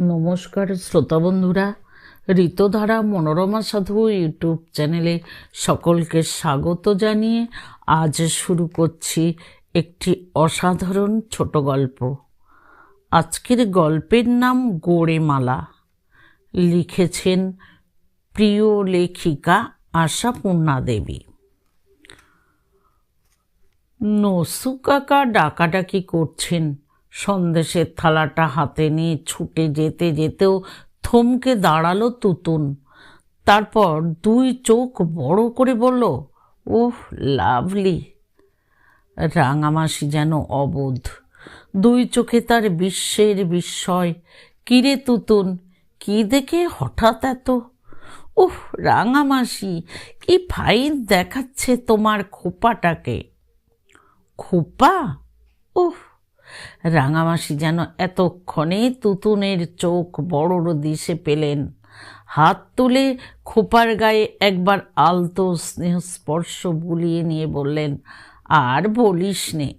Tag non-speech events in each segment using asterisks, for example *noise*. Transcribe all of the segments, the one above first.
নমস্কার শ্রোতা বন্ধুরা, ঋতধারা মনোরমা সাধু ইউটিউব চ্যানেলে সকলকে স্বাগত জানিয়ে আজ শুরু করছি একটি অসাধারণ ছোট গল্প। আজকের গল্পের নাম গোড়েমালা। লিখেছেন প্রিয় লেখিকা আশাপূর্ণা দেবী। নসু কাকা ডাকাডাকি করছেন সন্দেশের থালাটা হাতে নিয়ে ছুটে যেতে যেতেও থমকে দাঁড়াল তুতুন। তারপর দুই চোখ বড় করে বলল ওহ লাভলি। রাঙামাসি যেন অবোধ দুই চোখে তার বিশ্বের বিস্ময়। কিরে তুতুন, কি দেখে হঠাৎ এত? উহ, রাঙামাসি, কি ফাইন দেখাচ্ছে তোমার খোপাটাকে? খোপা? উহ রাঙামাসি যেন এতক্ষণে তুতুনের চোখ বড় দিশে পেলেন। হাত তুলে খোপার গায়ে একবার আলতো স্নেহ স্পর্শ বুলিয়ে নিয়ে বললেন, আর বলিস নে,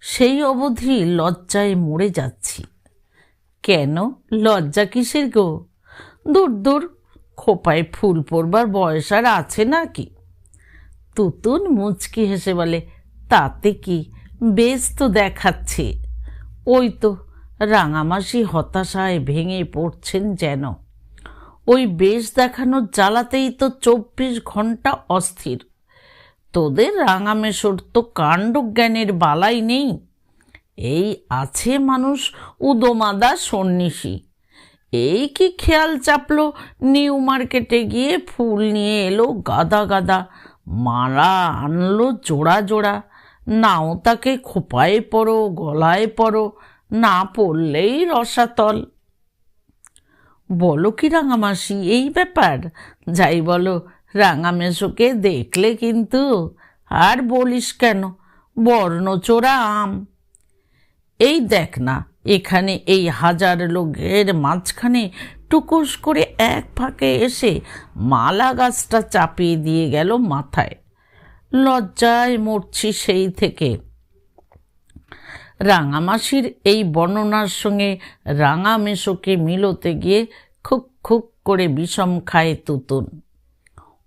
সেই অবধি লজ্জায় মরে যাচ্ছি। কেন? লজ্জা কিসের গো? দূর দূর, খোপায় ফুল পড়বার বয়স আর আছে নাকি? তুতুন মুচকি হেসে বলে, তাতে কি? বেশ তো দেখাচ্ছে। ওই তো রাঙামাসি হতাশায় ভেঙে পড়ছেন যেন। ওই বেশ দেখানোর জ্বালাতেই তো চব্বিশ ঘণ্টা অস্থির। তোদের রাঙামেশোর তো কাণ্ডজ্ঞানের বালাই নেই। এই আছে মানুষ উদমাদা সন্ন্যাসী। এই কি খেয়াল চাপলো? নিউ মার্কেটে গিয়ে ফুল নিয়ে এলো গাদা গাদা। মালা আনলো জোড়া জোড়া। নাও তাকে খোপায় পড়ো, গলায় পড়ো, না পড়লেই রসাতল। বলো কি রাঙামাসি, এই ব্যাপার? যাই বলো রাঙামেশোকে দেখলে কিন্তু আর বলিস কেন? বর্ণচোরা আম। এই দেখ না, এখানে এই হাজার লোকের মাঝখানে টুকুস করে এক ফাঁকে এসে মালা গাছটা চাপিয়ে দিয়ে গেল মাথায়। লজ্জায় মরছি সেই থেকে। রাঙামাসির এই বর্ণনার সঙ্গে রাঙা মেশোকে মিলোতে গিয়ে খুক খুক করে বিষম খায় তুতুন।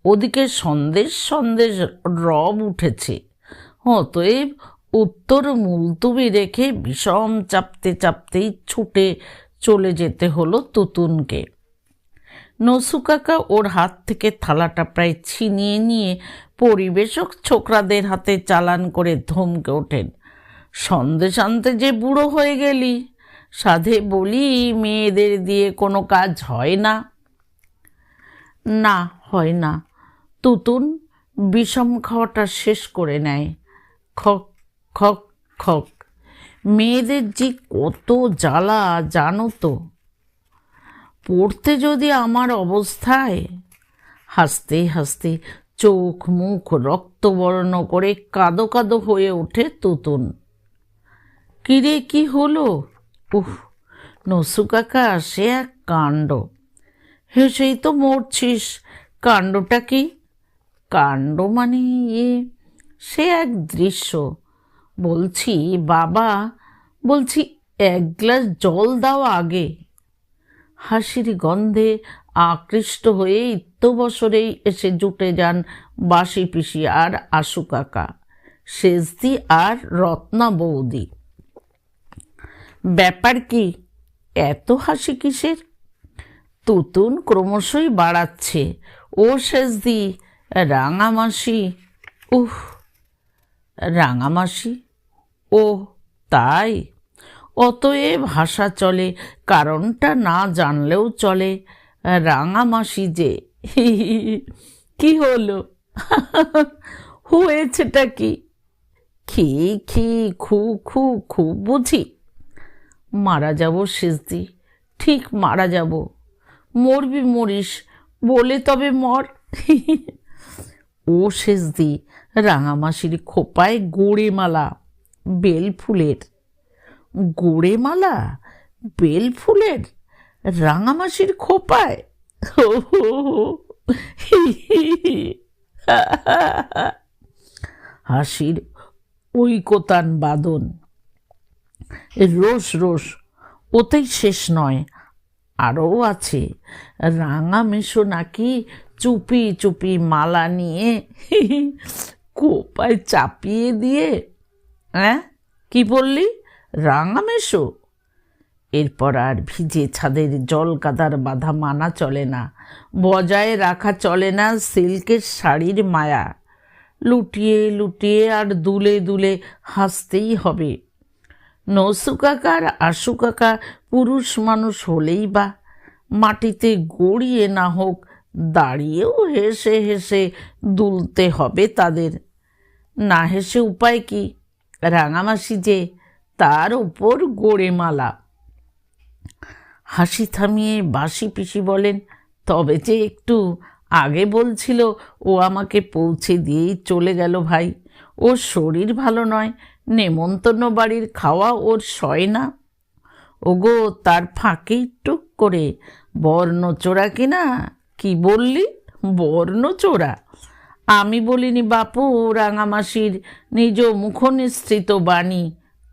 ওদিকে সন্দেশ সন্দেশ রব উঠেছে। অতএব উত্তর মুলতুবি রেখে বিষম চাপতে চাপতেই ছুটে চলে যেতে হলো তুতুনকে। নসু কাকা ওর হাত থেকে থালাটা প্রায় ছিনিয়ে নিয়ে পরিবেশক ছোকরাদের হাতে চালান করে ধমকে ওঠেন। সন্দেশ আনতে যে বুড়ো হয়ে গেলি, সাধে বলি, মেয়েদের দিয়ে কোনো কাজ হয় না। না, হয় না। তুতুন বিষম খাওয়াটা শেষ করে নেয়। খক খক খক। মেয়েদের যে কত জ্বালা, জানো তো। পড়তে যদি আমার অবস্থায় হাসতে হাসতে চোখ মুখ রক্তবর্ণ করে কাদো কাদো হয়ে ওঠে তুতুন। কিরে, কি হলো? উহ নসু কাকা, সে এক কাণ্ড। হেসেই তো মরছিস। কাণ্ডটা কি? কাণ্ড মানে ইয়ে সে এক দৃশ্য। বলছি, বাবা, বলছি, এক গ্লাস জল দাও আগে। হাসির গন্ধে আকৃষ্ট হয়ে ইত্যবসরেই এসে জুটে যান বাসি পিসি আর আশু কাকা। শেষদি আর রত্না বৌদি। ব্যাপার কি? এত হাসি কিসের? তুতুন ক্রমশই বাড়াচ্ছে। ও শেষদি রাঙামাসি উহ রাঙামাসি ও, তাই? অতএব হাসা চলে, কারণটা না জানলেও চলে। রাঙামাসি যে, কি হলো? হয়েছেটা কি? খি খি খু খু খু বুঝি। মারা যাব শেষদি ঠিক মারা যাব। মরবি মরিস, বলে তবে মর। ও শেষদি রাঙামাসির খোপায় গোড়ে মালা বেল ফুলের গোড়ে মালা বেল ফুলের রাঙামাসির খোপায়। *laughs* হাসির ঐকতান বাদন। রোষ রোষ, ওতেই শেষ নয়, আরও আছে। রাঙা মেশো নাকি চুপি চুপি মালা নিয়ে *laughs* কোপায় চাপিয়ে দিয়ে হ্যাঁ কি বললি? রাঙা মেশো এরপর আর ভিজে ছাদের জল কাদার বাধা মানা চলে না, বজায় রাখা চলে না সিল্কের শাড়ির মায়া। লুটিয়ে লুটিয়ে আর দুলে দুলে হাসতেই হবে। নসু কাকা আর আশু কাকা পুরুষ মানুষ হলেই বা, মাটিতে গড়িয়ে না হোক দাঁড়িয়েও হেসে হেসে দুলতে হবে তাদের। না হেসে উপায় কি? রাঙামাসি যে তার ওপর গড়ে মালা হাসি থামিয়ে বাসি পিসি বলেন, তবে যে একটু আগে বলছিল, ও আমাকে পৌঁছে দিয়েই চলে গেল ভাই। ওর শরীর ভালো নয়, নেমন্তন্ন বাড়ির খাওয়া ওর সয় না। ওগো, তার ফাঁকেই টুক করে বর্ণ চোরা কিনা? কি বললি? বর্ণ চোরা আমি বলিনি, বাপু, রাঙামাসির নিজ মুখনিসৃত বাণী।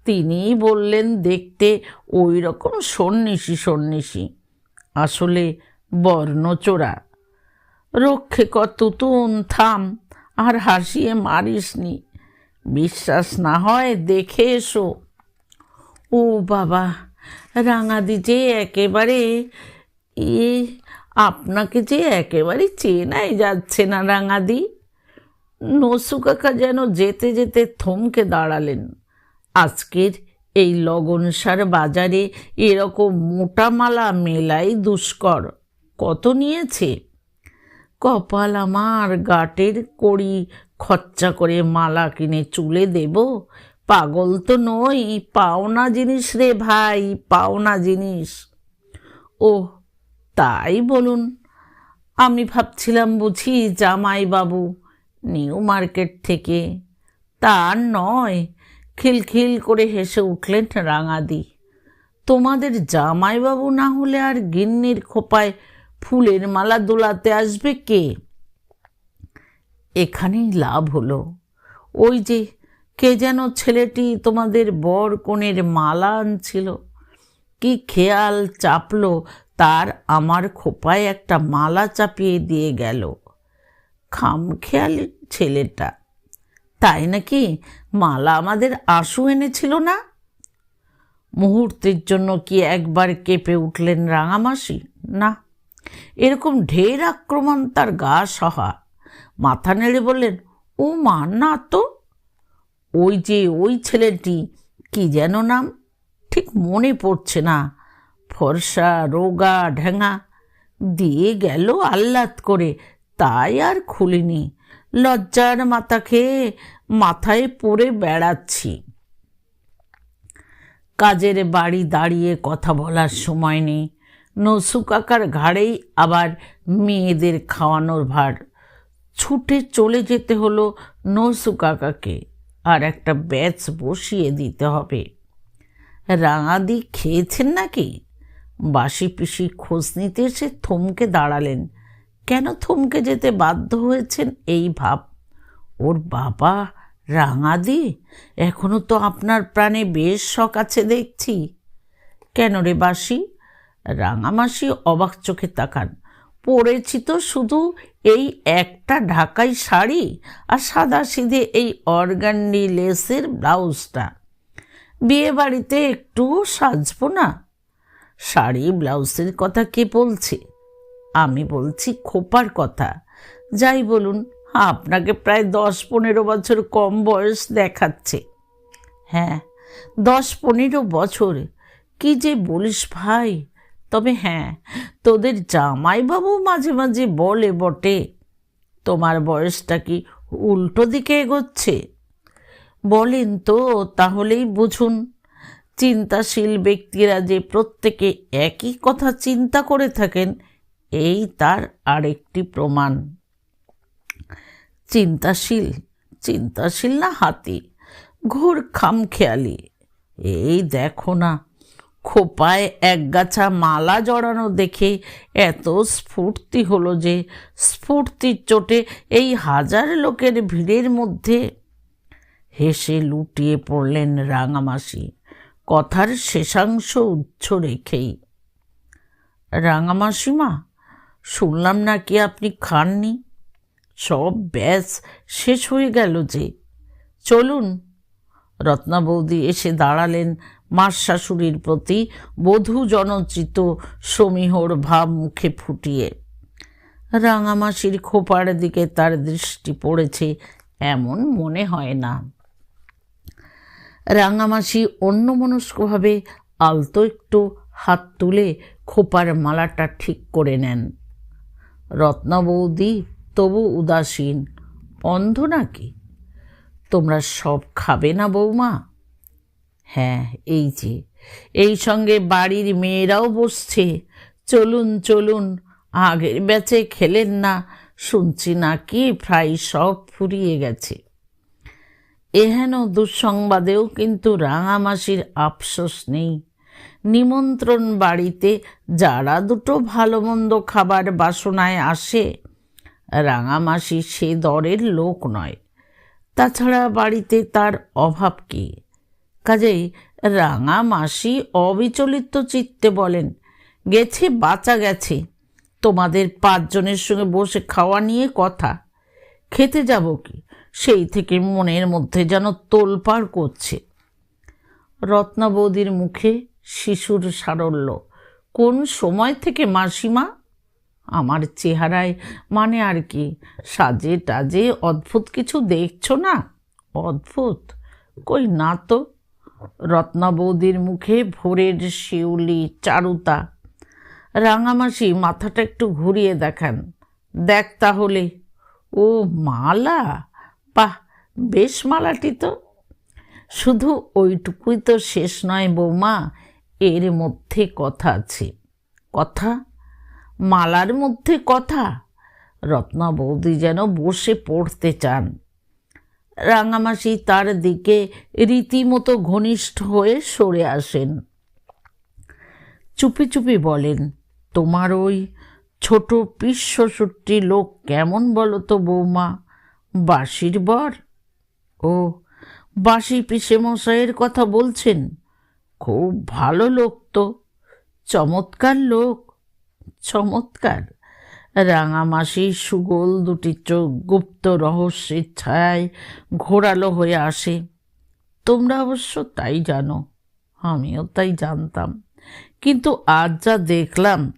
তিনিই বললেন, দেখতে ওই রকম সন্ন্যাসী সন্ন্যাসী। আসলে বর্ণচোরা। রক্ষে কত তুন থাম, আর হাসিয়ে মারিসনি। বিশ্বাস না হয় দেখে এসো। ও বাবা, রাঙাদি যে একেবারে, এ আপনাকে যে একেবারে চেনাই যাচ্ছে না রাঙাদি। নসু কাকা যেন যেতে যেতে থমকে দাঁড়ালেন। আজকের এই লগনসার বাজারে এরকম মোটা মালা মেলাই দুষ্কর। কত নিয়েছে? কপাল আমার গাটের কড়ি খরচা করে মালা কিনে চুলে দেব? পাগল তো নই পাওনা জিনিস রে ভাই পাওনা জিনিস। ও তাই বলুন। আমি ভাবছিলাম বুঝি জামাইবাবু নিউ মার্কেট থেকে। তার নয় খিলখিল করে হেসে উঠলেন রাঙাদি। তোমাদের জামাইবাবু না হলে আর গিন্নির খোপায় ফুলের মালা দোলাতে আসবে কে? এখানেই লাভ হলো। ওই যে কে যেন ছেলেটি তোমাদের বর কনের মালা আনছিল। কি খেয়াল চাপলো তার আমার খোপায় একটা মালা চাপিয়ে দিয়ে গেল। খাম খেয়াল ছেলেটা। তাই নাকি মালা আমাদের আশু এনেছিল না? মুহূর্তের জন্য কি একবার কেঁপে উঠলেন রাঙামাসি? না। এরকম ঢের আক্রমণ তার গা সহা। মাথা নেড়ে বললেন, ও মা, না তো। ওই যে ওই ছেলেটি, কি যেন নাম? ঠিক মনে পড়ছে না। ফর্সা, রোগা, ঢেঙা। দিয়ে গেল আহ্লাদ করে, তাই আর খুলিনি। লজ্জার মাথা খেয়ে মাথায় পড়ে বেড়াচ্ছি। কাজের বাড়ি দাঁড়িয়ে কথা বলার সময় নেই। নসু কাকার ঘাড়েই আবার মেয়েদের খাওয়ানোর ভার। ছুটে চলে যেতে হলো নসু কাকাকে, আর একটা ব্যাচ বসিয়ে দিতে হবে। রাঙাদি খেয়েছেন নাকি? বাসি পিসি খোঁজ নিতে এসে থমকে দাঁড়ালেন। কেন থমকে যেতে বাধ্য হয়েছেন এই ভাব? ওর বাবা রাঙাদি? এখনও তো আপনার প্রাণে বেশ শখ আছে দেখছি। কেন রে বাসি? রাঙামাসি অবাক চোখে তাকান। পরেছি তো শুধু এই একটা ঢাকাই শাড়ি আর সাদা সিধে এই অর্গান্ডি লেসের ব্লাউজটা। বিয়ে বাড়িতে একটু সাজবো না? শাড়ি, ব্লাউজের কথা কে বলছে? আমি বলছি খোপার কথা। যাই বলুন, আপনাকে প্রায় দশ পনেরো বছর কম বয়স দেখাচ্ছে। হ্যাঁ দশ পনেরো বছর? কি যে বলিস ভাই? তবে হ্যাঁ তোদের জামাইবাবু মাঝে মাঝে বলে বটে। তোমার বয়সটা কি উল্টো দিকে এগোচ্ছে? বলেন তো, তাহলেই বুঝুন। চিন্তাশীল ব্যক্তিরা যে প্রত্যেকে একই কথা চিন্তা করে থাকেন এই তার আরেকটি প্রমাণ। চিন্তাশীল চিন্তাশীল না হাতি? ঘোর খামখেয়ালি। এই দেখো না, খোপায় একগাছা মালা জড়ানো দেখে এত স্ফূর্তি হলো যে স্ফূর্তির চোটে এই হাজার লোকের ভিড়ের মধ্যে হেসে লুটিয়ে পড়লেন রাঙামাসি। কথার শেষাংশ উচ্চ রেখেই। রাঙামাসিমা শুনলাম না কি আপনি খাননি? সব ব্যাস, শেষ হয়ে গেল যে। চলুন। রত্না বৌদি এসে দাঁড়ালেন মার শাশুড়ির প্রতি বধূ জনচিত সমীহর ভাব মুখে ফুটিয়ে। রাঙামাসির খোপার দিকে তার দৃষ্টি পড়েছে, এমন মনে হয় না। রাঙামাসি অন্যমনস্কভাবে আলতো একটু হাত তুলে খোপার মালাটা ঠিক করে নেন। রত্না বৌদি তবু উদাসীন। অন্ধ নাকি? তোমরা সব খাবে না বৌমা? হ্যাঁ এই যে, এই সঙ্গে বাড়ির মেয়েরাও বসছে। চলুন চলুন, আগের ব্যাচে খেলেন না, শুনছি নাকি প্রায় সব ফুরিয়ে গেছে। এহেন দুঃসংবাদেও কিন্তু রাঙামাসির আফসোস নেই। নিমন্ত্রণ বাড়িতে যারা দুটো ভালো মন্দ খাবার বাসনায় আসে, রাঙামাসি সে দরের লোক নয়। তাছাড়া বাড়িতে তার অভাব কি? কাজেই রাঙামাসি অবিচলিত চিত্তে বলেন, গেছে, বাঁচা গেছে। তোমাদের পাঁচজনের সঙ্গে বসে খাওয়া নিয়ে কথা। খেতে যাব কি? সেই থেকে মনের মধ্যে যেন তোলপাড় করছে। রত্না বৌদির মুখে শিশুর সারল্য। কোন সময় থেকে মাসিমা? আমার চেহারায় মানে আর কি? সাজে টাজে অদ্ভুত কিছু দেখছ না? অদ্ভুত? কই না তো। রত্না বৌদির মুখে ভোরের শিউলি চারুতা। রাঙামাসি মাথাটা একটু ঘুরিয়ে দেখান। দেখ তাহলে। ও মালা? বাহ, বেশ মালাটি তো। শুধু ওইটুকুই তো শেষ নয় বৌমা। এর মধ্যে কথা আছে। কথা? মালার মধ্যে কথা? রত্না বৌদি যেন বসে পড়তে চান। রাঙামাসি তার দিকে রীতিমতো ঘনিষ্ঠ হয়ে সরে আসেন। চুপি চুপি বলেন, তোমার ওই ছোট পিশ্বষট্টি লোক কেমন বলো তো বৌমা? বাসির বর? ও বাসি পিসে মশাইয়ের কথা বলছেন? খুব ভালো লোক তো। চমৎকার লোক। চমৎকার। রাঙামাসির সুগোল দুটি চোখ, গুপ্ত রহস্যের ছায় ঘোরালো হয়ে আসে। তোমরা অবশ্য তাই জানো, আমিও তাই জানতাম। কিন্তু আজ যা দেখলাম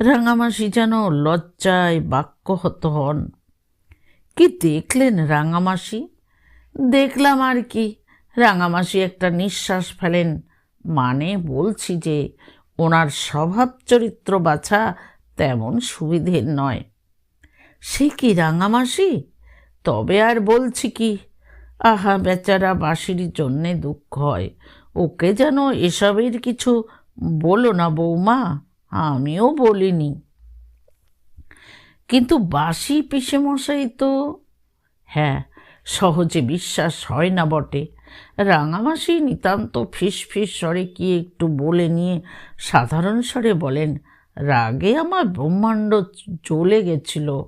রাঙামাসি যেন লজ্জায় বাক্যহত হন। কি দেখলেন রাঙামাসি দেখলাম আর কি রাঙামাসি একটা নিঃশ্বাস ফেলেন। মানে বলছি যে, ওনার স্বভাব চরিত্র বাছা তেমন সুবিধের নয়। সে কি রাঙামাসি? তবে আর বলছি কি, আহা বেচারা বাসির জন্যে দুঃখ হয়। ওকে যেন এসবের কিছু বলো না বৌমা, আমিও বলিনি। কিন্তু বাসি পিসেমশাই তো হ্যাঁ সহজে বিশ্বাস হয় না বটে। রাঙামাসি নিতান্ত ফিস ফিস স্বরে কি একটু বলে নিয়ে সাধারণ স্বরে বলেন, রাগে আমার ব্রহ্মাণ্ড জ্বলে গেছিল।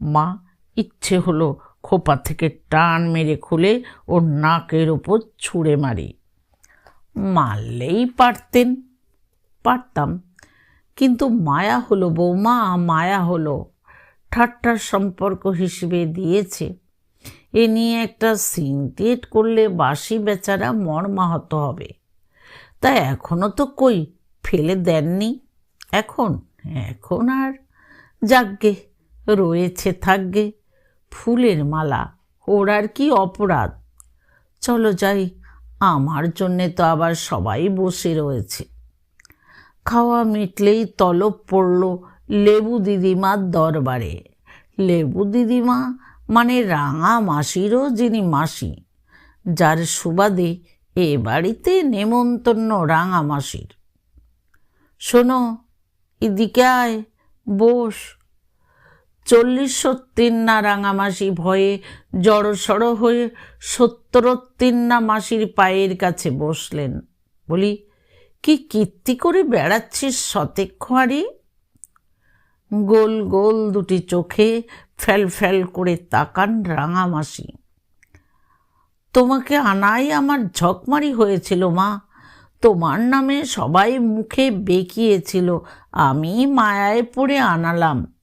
মা, ইচ্ছে হলো খোপা থেকে টান মেরে খুলে ওর নাকের ওপর ছুঁড়ে মারি। মারলেই পারতেন, পারতাম। কিন্তু মায়া হলো বৌমা, মায়া হলো ঠাট্টার সম্পর্ক হিসেবে দিয়েছে। এ নিয়ে একটা সিনক্রিয়েট করলে বাসি বেচারা মর্মাহত হবে। তা এখনও তো কই, ফেলে দেননি। এখন? এখন আর যাগ্গে রয়েছে থাকবে ফুলের মালা, ওর আর কি অপরাধ? চলো যাই, আমার জন্যে তো আবার সবাই বসে রয়েছে। খাওয়া মিটলেই তলব পড়ল লেবু দিদিমার দরবারে। লেবু দিদিমা মানে রাঙা মাসিরও যিনি মাসি, যার সুবাদে এ বাড়িতে নেমন্তন্ন রাঙা মাসির। শোনো এদিকে আয় বস চল্লিশ সত্তিন্না রাঙামাসি ভয়ে জড়সড় হয়ে সত্তরত্তিন্না মাসির পায়ের কাছে বসলেন। বলি, কি কীর্তি করে বেড়াচ্ছিস সতেক খোয়ারি? গোল গোল দুটি চোখে ফ্যাল ফ্যাল করে তাকান রাঙামাসি। তোমাকে আনাই আমার ঝকমারি হয়েছিল, মা। তোমার নামে সবাই মুখে বেঁকিয়েছিল, আমি মায়ায় পড়ে আনালাম।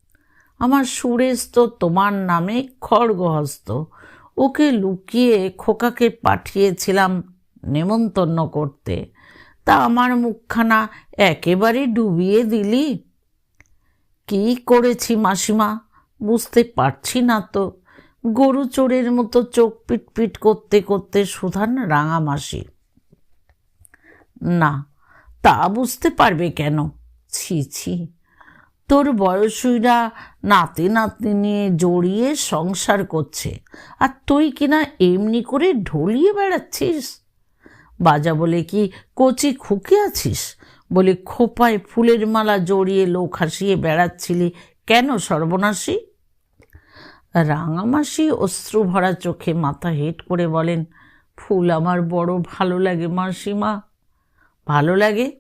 আমার সুরেশ তো তোমার নামে খড়গহস্ত। ওকে লুকিয়ে খোকাকে পাঠিয়েছিলাম নেমন্তন্ন করতে। তা আমার মুখখানা একেবারে ডুবিয়ে দিলি? কি করেছি মাসিমা? বুঝতে পারছি না তো। গরু চোরের মতো চোখ পিটপিট করতে করতে সুধান রাঙামাসি না, তা বুঝতে পারবে কেন? ছি ছি। তোর বয়সীরা নাতি নাতনি নিয়ে জড়িয়ে সংসার করছে, আর তুই কিনা এমনি করে ঢলিয়ে বেড়াচ্ছিস? বাজা বলে কি, কচি খুকে আছিস? বলে খোপায় ফুলের মালা জড়িয়ে লোক হাসিয়ে বেড়াচ্ছিলি কেন সর্বনাশী? রাঙামাসি অশ্রু ভরা চোখে মাথা হেট করে বলেন, ফুল আমার বড় ভালো লাগে মাসিমা। ভালো লাগে?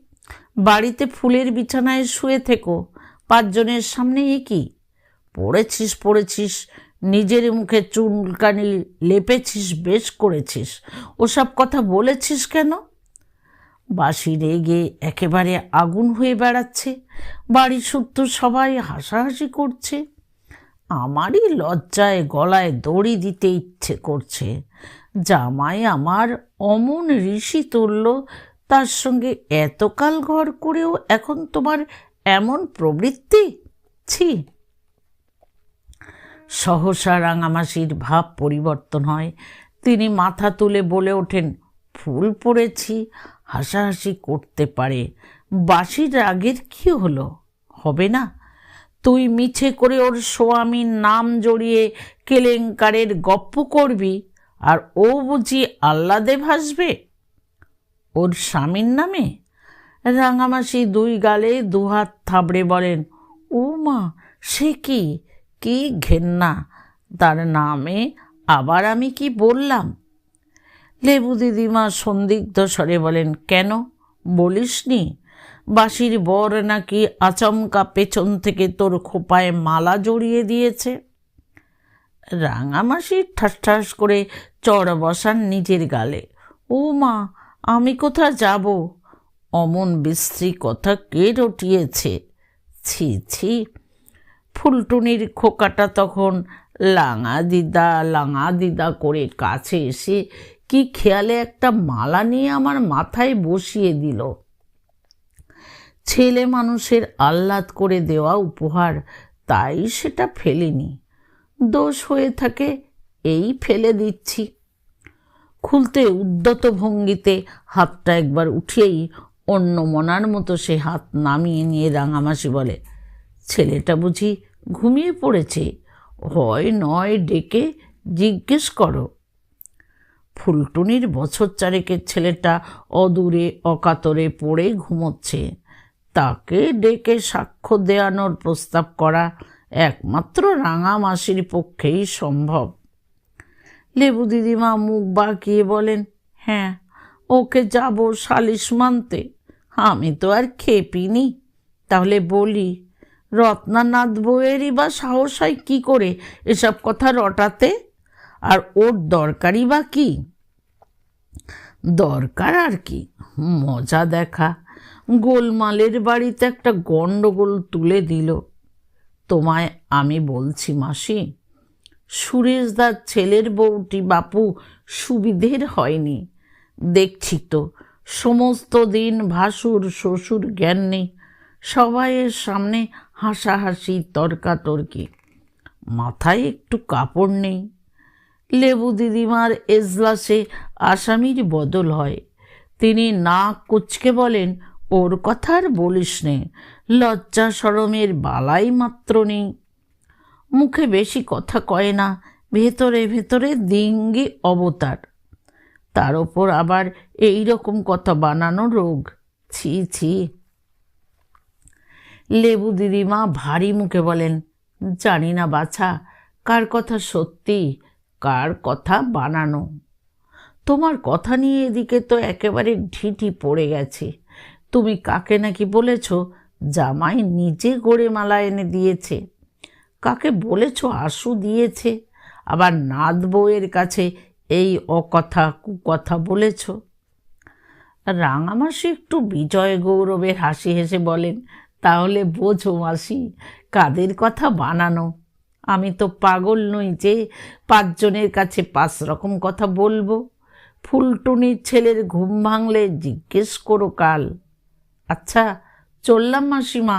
বাড়িতে ফুলের বিছানায় শুয়ে থেকো, পাঁচজনের সামনে কি? পড়েছিস পড়েছিস, নিজের মুখে চুলকানি লেপেছিস, বেশ করেছিস। ওসব কথা বলেছিস কেন? বাসি রেগে একেবারে আগুন হয়ে বেড়াচ্ছে বাড়ি সত্য সবাই হাসাহাসি করছে। আমারই লজ্জায় গলায় দড়ি দিতে ইচ্ছে করছে। জামাই আমার অমন ঋষি তুলল তার সঙ্গে এতকাল ঘর করেও এখন তোমার এমন প্রবৃত্তি? ছি। সহসা রাঙামাসির ভাব পরিবর্তন হয়। তিনি মাথা তুলে বলে ওঠেন, ফুল পড়েছি, হাসাহাসি করতে পারে। বাসির রাগের কি হলো? হবে না? তুই মিছে করে ওর স্বামীর নাম জড়িয়ে কেলেঙ্কারের গপ্প করবি আর ও বুঝি আহ্লাদে ভাসবে? ওর স্বামীর নামে? রাঙামাসি দুই গালে দুহাত থাবড়ে বলেন ও মা, সে কি? কি ঘেন্না? তার নামে আবার আমি কি বললাম? লেবু দিদিমা সন্দিগ্ধ স্বরে বলেন, কেন? বলিসনি? বাসির বর নাকি আচমকা পেছন থেকে তোর খোপায় মালা জড়িয়ে দিয়েছে? রাঙামাসি ঠাস ঠাস করে চড় বসান নিজের গালে। ও মা, আমি কোথা যাব? অমন বিশ্রী কথা কে রটিয়েছে? ছি ছি। ফুলটুনির খোকাটা তখন লাঙা দিদা লাঙা দিদা করে কাছে এসে কি খেয়ালে একটা মালা নিয়ে আমার মাথায় বসিয়ে দিল। ছেলে মানুষের আহ্লাদ করে দেওয়া উপহার, তাই সেটা ফেলিনি। দোষ হয়ে থাকে, এই ফেলে দিচ্ছি। খুলতে উদ্যত ভঙ্গিতে হাতটা একবার উঠিয়েই অন্য মনার মতো সে হাত নামিয়ে নিয়ে রাঙামাসি বলে, ছেলেটা বুঝি ঘুমিয়ে পড়েছে? হয় নয় ডেকে জিজ্ঞেস করো। ফুলটুনির বছর চারেকের ছেলেটা অদূরে, অকাতরে পড়ে ঘুমোচ্ছে। তাকে ডেকে সাক্ষ্য দেওয়ানোর প্রস্তাব করা একমাত্র রাঙা মাসির পক্ষেই সম্ভব। লেবু দিদিমা মুখ বাঁকিয়ে বলেন হ্যাঁ ওকে যাব সালিশ মানতে। আমি তো আর খেপিনি। তাহলে বলি, রত্নানাথ বউয়েরই বা সাহস হয় কী করে এসব কথা রটাতে? আর ওর দরকারই বা কি? দরকার আর কি, মজা দেখা। গোলমালের বাড়িতে একটা গণ্ডগোল তুলে দিল। তোমায় আমি বলছি, মাসি, সুরেশদার ছেলের বউটি বাপু সুবিধের হয়নি। দেখছি তো, সমস্ত দিন ভাসুর শ্বশুর জ্ঞান নেই, সবাইয়ের সামনে হাসাহাসি, তর্কাতর্কি। মাথায় একটু কাপড় নেই। লেবু দিদিমার এজলাসে আসামির বদল হয়। তিনি না কুচকে বলেন ওর কথা আর বলিস নে, লজ্জা সরমের বালাই মাত্র নেই। মুখে বেশি কথা কয় না, ভেতরে ভেতরে দিঙ্গি অবতার। তার ওপর আবার এই রকম কথা বানানো রোগ। ছি ছি। লেবু দিদিমা ভারী মুখে বলেন, জানি না বাছা, কার কথা সত্যি, কার কথা বানানো। তোমার কথা নিয়ে এদিকে তো একেবারে ঢিটি পড়ে গেছে। তুমি কাকে নাকি বলেছ? জামাই নিজে গড়ে মালা এনে দিয়েছে। কাকে বলেছ? আশু দিয়েছে। আবার নাদ বউয়ের কাছে এই অকথা কুকথা বলেছ। রাঙামাসি একটু বিজয় গৌরবের হাসি হেসে বলেন, তাহলে বোঝো মাসি, কাদের কথা বানানো? আমি তো পাগল নই যে পাঁচজনের কাছে পাঁচ রকম কথা বলব। ফুলটুনির ছেলের ঘুম ভাঙলে জিজ্ঞেস করো কাল। আচ্ছা চললাম মাসিমা।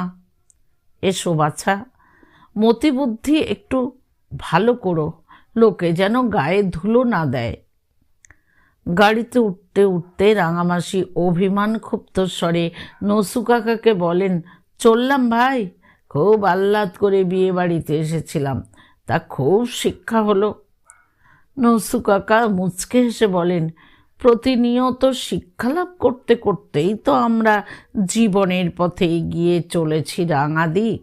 এসো বাছা, মতিবুদ্ধি একটু ভালো করো, লোকে যেন গায়ে ধুলো না দেয়। গাড়িতে উঠতে উঠতে রাঙামাসি অভিমান ক্ষুব্ধ স্বরে নসু কাকাকে বলেন, চললাম ভাই, খুব আহ্লাদ করে বিয়ে বাড়িতে এসেছিলাম, তা খুব শিক্ষা হলো। নসু কাকা মুচকে হেসে বলেন প্রতিনিয়ত শিক্ষালাভ করতে করতেই তো আমরা জীবনের পথে এগিয়ে চলেছি রাঙাদি।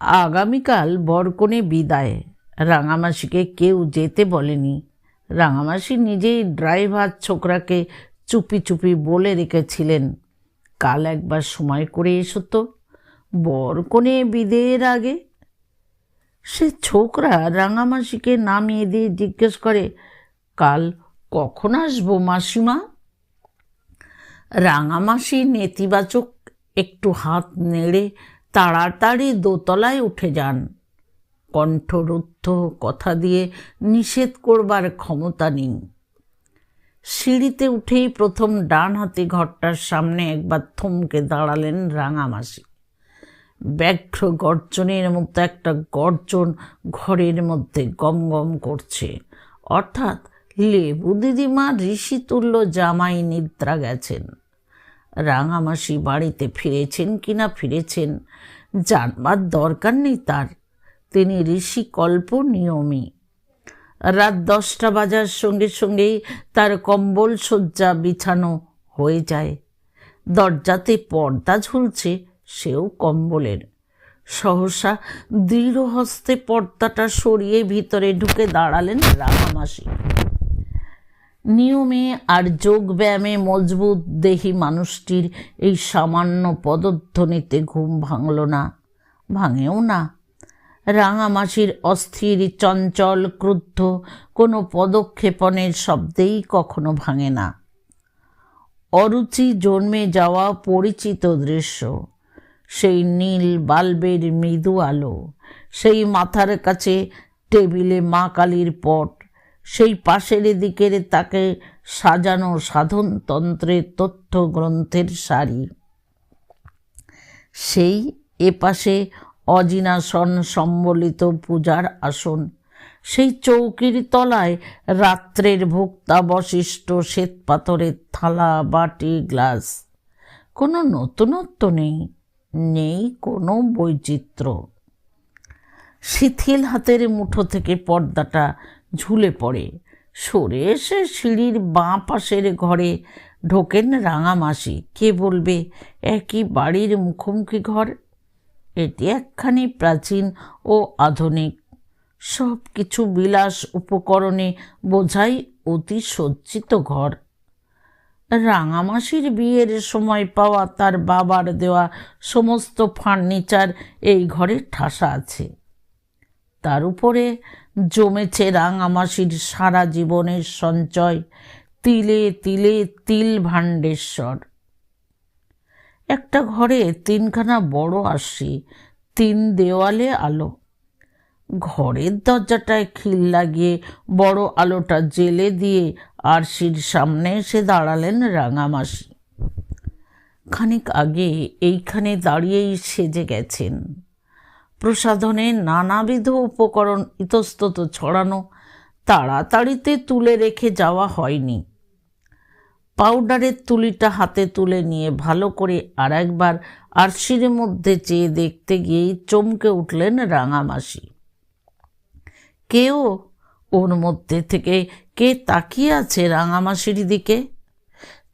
আগামীকাল বরকনে বিদায়। রাঙামাসিকে কেউ যেতে বলেনি। রাঙামাসি নিজেই ড্রাইভার ছোকরাকে চুপি চুপি বলে রেখেছিলেন। কাল একবার সময় করে এসো তো। বরকনে বিদের আগে। সে ছোকরা রাঙামাসিকে নামিয়ে দিয়ে জিজ্ঞেস করে কাল কখন আসব মাসিমা? রাঙামাসি নেতিবাচক একটু হাত নেড়ে তাড়াতাড়ি দোতলায় উঠে যান। কণ্ঠরুদ্ধ কথা দিয়ে নিষেধ করবার ক্ষমতা নেই। সিঁড়িতে উঠেই প্রথম ডান হাতি ঘরটার সামনে একবার থমকে দাঁড়ালেন রাঙামাসি। ব্যাঘ্র গর্জনের মতো একটা গর্জন ঘরের মধ্যে গম গম করছে। অর্থাৎ লেবু দিদিমা ঋষিতুল্য জামাই নিদ্রা গেছেন। রাঙামাসি বাড়িতে ফিরেছেন কিনা ফিরেছেন জানবার দরকার নেই তার। তিনি ঋষি কল্প নিয়মী। রাত দশটা বাজার সঙ্গে সঙ্গেই তার কম্বল শয্যা বিছানো হয়ে যায়। দরজাতে পর্দা ঝুলছে, সেও কম্বলের। সহসা দৃঢ় হস্তে পর্দাটা সরিয়ে ভিতরে ঢুকে দাঁড়ালেন রাঙামাসি। নিয়মে আর যোগব্যায়ামে মজবুত দেহি মানুষটির এই সামান্য পদধ্বনিতে ঘুম ভাঙল না, ভাঙেও না। রাঙামাসির অস্থির, চঞ্চল, ক্রুদ্ধ কোনো পদক্ষেপণের শব্দেই কখনো ভাঙে না। অরুচি জন্মে যাওয়া পরিচিত দৃশ্য, সেই নীল বাল্বের মৃদু আলো, সেই মাথার কাছে টেবিলে মা কালীর পট সেই পাশের দিকের তাকে সাজানো সাধনতন্ত্রের তথ্য গ্রন্থের সারি। সেই এপাশে অজিনাসন সম্বলিত পূজার আসন। সেই চৌকির তলায় রাত্রের ভোক্তাবশিষ্ট শ্বেত পাথরের থালা, বাটি, গ্লাস। কোনো নতুনত্ব নেই নেই কোনো বৈচিত্র্য। শিথিল হাতের মুঠো থেকে পর্দাটা ঝুলে পড়ে। সরে এসে সিঁড়ির বাঁ পাশের ঘরে ঢোকেন রাঙামাসি কে বলবে, একই বাড়ির মুখোমুখি ঘর? এটি একখানি প্রাচীন ও আধুনিক। সব কিছু বিলাস উপকরণে বোঝাই অতি সজ্জিত ঘর। রাঙামাসির বিয়ের সময় পাওয়া তার বাবার দেওয়া সমস্ত ফার্নিচার এই ঘরে ঠাসা আছে। তার উপরে জমেছে রাঙামাসির সারা জীবনের সঞ্চয়। তিলে তিলে তিল ভাণ্ডেশ্বর। একটা ঘরে তিনখানা বড় আসি তিন দেওয়ালে আলো। ঘরের দরজাটায় খিল লাগিয়ে বড় আলোটা জেলে দিয়ে আরশির সামনে এসে দাঁড়ালেন রাঙামাসি। খানিক আগে এইখানে দাঁড়িয়েই সেজে গেছেন। প্রসাধনে নানাবিধ উপকরণ ইতস্তত ছড়ানো, তাড়াতাড়িতে তুলে রেখে যাওয়া হয়নি। পাউডারের তুলিটা হাতে তুলে নিয়ে ভালো করে আর একবার আরশির মধ্যে চেয়ে দেখতে গিয়েই চমকে উঠলেন রাঙামাসি কেউ ওর মধ্যে থেকে কে তাকিয়ে আছে রাঙামাসির দিকে?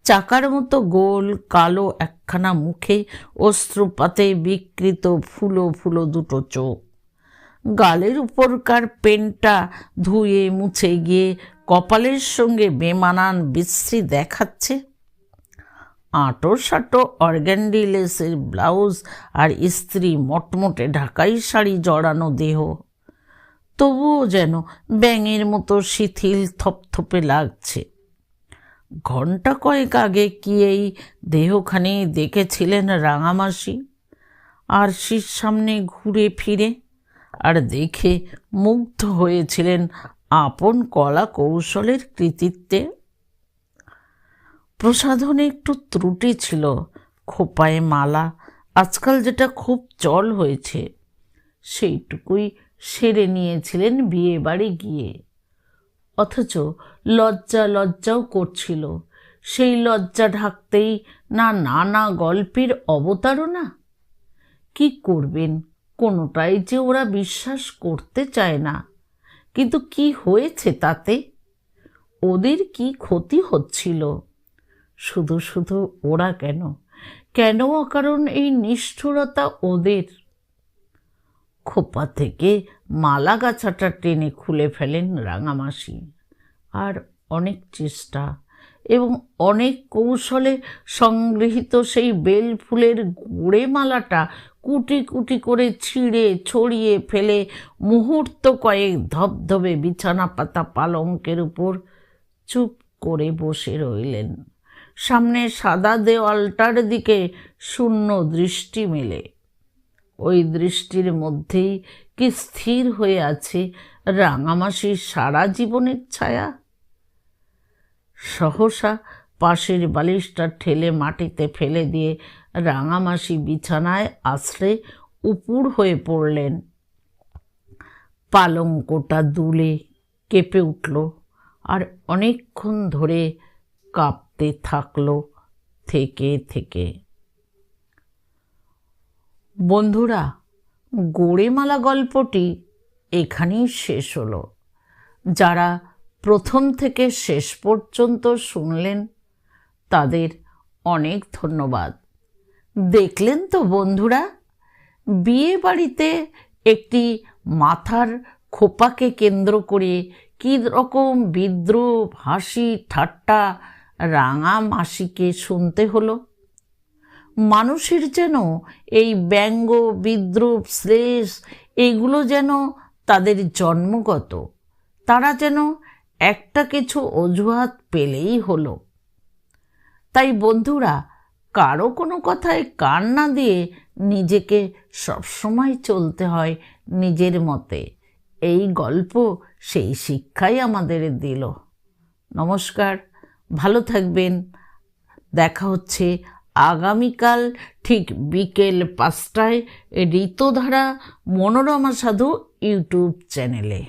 চাকার মতো গোল, কালো একখানা মুখে অস্ত্রপাতে বিকৃত ফুলো ফুলো দুটো চোখ। গালের উপরকার পেনটা ধুয়ে মুছে গিয়ে কপালের সঙ্গে বেমানান বিশ্রী দেখাচ্ছে। আঁটো সাঁটো অর্গ্যান্ডিলেসের ব্লাউজ আর স্ত্রী মটমটে ঢাকাই শাড়ি জড়ানো দেহ। তবুও যেন ব্যাঙের মতো শিথিল থপথপে লাগছে। ঘণ্টা কয়েক আগে কি এই দেহখানি দেখেছিলেন রাঙামাসি আর শির সামনে ঘুরে ফিরে আর দেখে মুগ্ধ হয়েছিলেন আপন কলা কৌশলের কৃতিত্বে। প্রসাধনে একটু ত্রুটি ছিল, খোপায় মালা, আজকাল যেটা খুব চল হয়েছে, সেইটুকুই সেরে নিয়েছিলেন বিয়ে বাড়ি গিয়ে। অথচ লজ্জা লজ্জাও করছিল। সেই লজ্জা ঢাকতেই না নানা গল্পের অবতারণা কি করবেন? কোনোটাই যে ওরা বিশ্বাস করতে চায় না। কিন্তু কি হয়েছে তাতে? ওদের কি ক্ষতি হচ্ছিল? শুধু শুধু ওরা কেন? কেন অকারণ এই নিষ্ঠুরতা ওদের? খোপা থেকে মালা গাছাটা টেনে খুলে ফেলেন রাঙামাসি। আর অনেক চেষ্টা এবং অনেক কৌশলে সংগৃহীত সেই বেল ফুলের গুড়ে মালাটা কুটি কুটি করে ছিঁড়ে ছড়িয়ে ফেলে মুহূর্ত কয়েক ধবধবে বিছানা পাতা পালঙ্কের উপর চুপ করে বসে রইলেন। সামনে সাদা দেওয়ালটার দিকে শূন্য দৃষ্টি মেলে। ওই দৃষ্টির মধ্যেই কি স্থির হয়ে আছে রাঙামাসির সারা জীবনের ছায়া? সহসা পাশের বালিশটা ঠেলে মাটিতে ফেলে দিয়ে রাঙামাসি বিছানায় আশ্রে উপুর হয়ে পড়লেন। পালঙ্কটা দুলে কেঁপে উঠল আর অনেকক্ষণ ধরে কাঁপতে থাকল থেকে থেকে। বন্ধুরা, গোড়েমালা গল্পটি এখানেই শেষ হলো। যারা প্রথম থেকে শেষ পর্যন্ত শুনলেন, তাদের অনেক ধন্যবাদ। দেখলেন তো বন্ধুরা, বিয়ে বাড়িতে একটি মাথার খোপাকে কেন্দ্র করে কী রকম বিদ্রুপ, হাসি, ঠাট্টা রাঙা মাসিকে শুনতে হলো। মানুষের যেন এই ব্যঙ্গ, বিদ্রুপ, শ্লেষ, এগুলো যেন তাদের জন্মগত। তারা যেন একটা কিছু অজুহাত পেলেই হলো। তাই বন্ধুরা, কারও কোনো কথায় কান না দিয়ে নিজেকে সবসময় চলতে হয় নিজের মতে। এই গল্প সেই শিক্ষাই আমাদের দিল। নমস্কার, ভালো থাকবেন। দেখা হচ্ছে আগামীকাল ঠিক বিকেল পাঁচটায় ঋতধারা মনোরমা সাধু ইউটিউব চ্যানেলে।